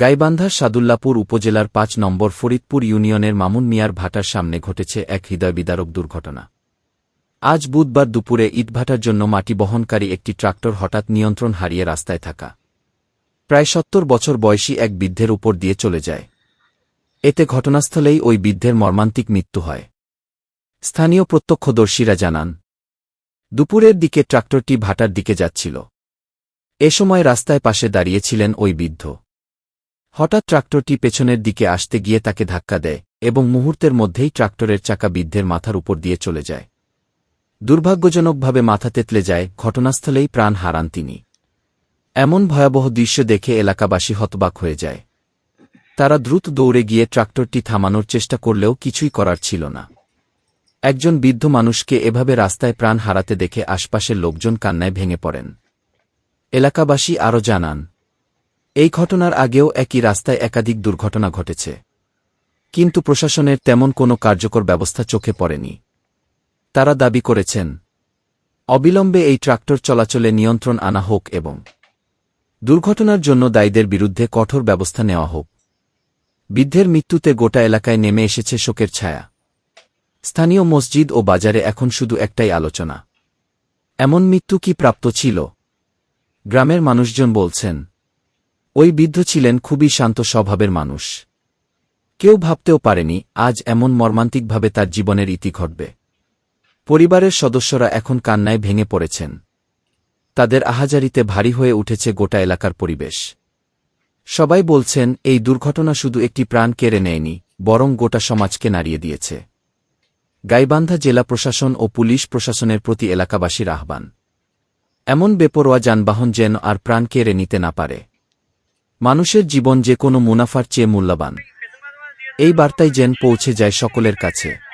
গাইবান্ধার সাদুল্লাপুর উপজেলার পাঁচ নম্বর ফরিদপুর ইউনিয়নের মামুন মিয়ার ভাটার সামনে ঘটেছে এক হৃদয়বিদারক দুর্ঘটনা। আজ বুধবার দুপুরে ইটভাটার জন্য মাটি বহনকারী একটি ট্রাক্টর হঠাৎ নিয়ন্ত্রণ হারিয়ে রাস্তায় থাকা। প্রায় সত্তর বছর বয়সী এক বৃদ্ধের উপর দিয়ে চলে যায়। এতে ঘটনাস্থলেই ওই বৃদ্ধের মর্মান্তিক মৃত্যু হয়। স্থানীয় প্রত্যক্ষদর্শীরা জানান, দুপুরের দিকে ট্রাক্টরটি ভাটার দিকে যাচ্ছিল। এ সময় রাস্তায় পাশে দাঁড়িয়েছিলেন ওই বৃদ্ধ। হঠাৎ ট্রাক্টরটি পেছনের দিকে আসতে গিয়ে তাকে ধাক্কা দেয় এবং মুহূর্তের মধ্যেই ট্রাক্টরের চাকা বৃদ্ধের মাথার উপর দিয়ে চলে যায়। দুর্ভাগ্যজনকভাবে মাথা তেতলে যায়, ঘটনাস্থলেই প্রাণ হারান তিনি। এমন ভয়াবহ দৃশ্য দেখে এলাকাবাসী হতবাক হয়ে যায়। তারা দ্রুত দৌড়ে গিয়ে ট্রাক্টরটি থামানোর চেষ্টা করলেও কিছুই করার ছিল না। একজন বৃদ্ধ মানুষকে এভাবে রাস্তায় প্রাণ হারাতে দেখে আশপাশের লোকজন কান্নায় ভেঙে পড়েন। এলাকাবাসী আরও জানান এই ঘটনার আগেও একই রাস্তায় একাধিক দুর্ঘটনা ঘটেছে। কিন্তু প্রশাসনের তেমন কোনো কার্যকর ব্যবস্থা চোখে পড়েনি। তারা দাবি করেছেন, অবিলম্বে এই ট্রাক্টর চলাচলে নিয়ন্ত্রণ আনা হোক এবং দুর্ঘটনার জন্য দায়ীদের বিরুদ্ধে কঠোর ব্যবস্থা নেওয়া হোক। বৃদ্ধের মৃত্যুতে গোটা এলাকায় নেমে এসেছে শোকের ছায়া। স্থানীয় মসজিদ ও বাজারে এখন শুধু একটাই আলোচনা। এমন মৃত্যু কি প্রাপ্ত ছিল? গ্রামের মানুষজন বলছেন ওই বৃদ্ধ ছিলেন খুবই শান্ত স্বভাবের মানুষ। কেউ ভাবতেও পারেনি, আজ এমন মর্মান্তিকভাবে তার জীবনের ইতি ঘটবে। পরিবারের সদস্যরা এখন কান্নায় ভেঙে পড়েছেন। তাদের আহাজারিতে ভারী হয়ে উঠেছে গোটা এলাকার পরিবেশ। সবাই বলছেন, এই দুর্ঘটনা শুধু একটি প্রাণ কেড়ে নেয়নি, বরং গোটা সমাজকে নাড়িয়ে দিয়েছে। গাইবান্ধা জেলা প্রশাসন ও পুলিশ প্রশাসনের প্রতি এলাকাবাসীর আহ্বান। এমন বেপরোয়া যানবাহন যেন আর প্রাণ কেড়ে নিতে না পারে। মানুষের জীবন যে কোনো মুনাফার চেয়ে মূল্যবান। এই বার্তায় যেন পৌঁছে যায় সকলের কাছে।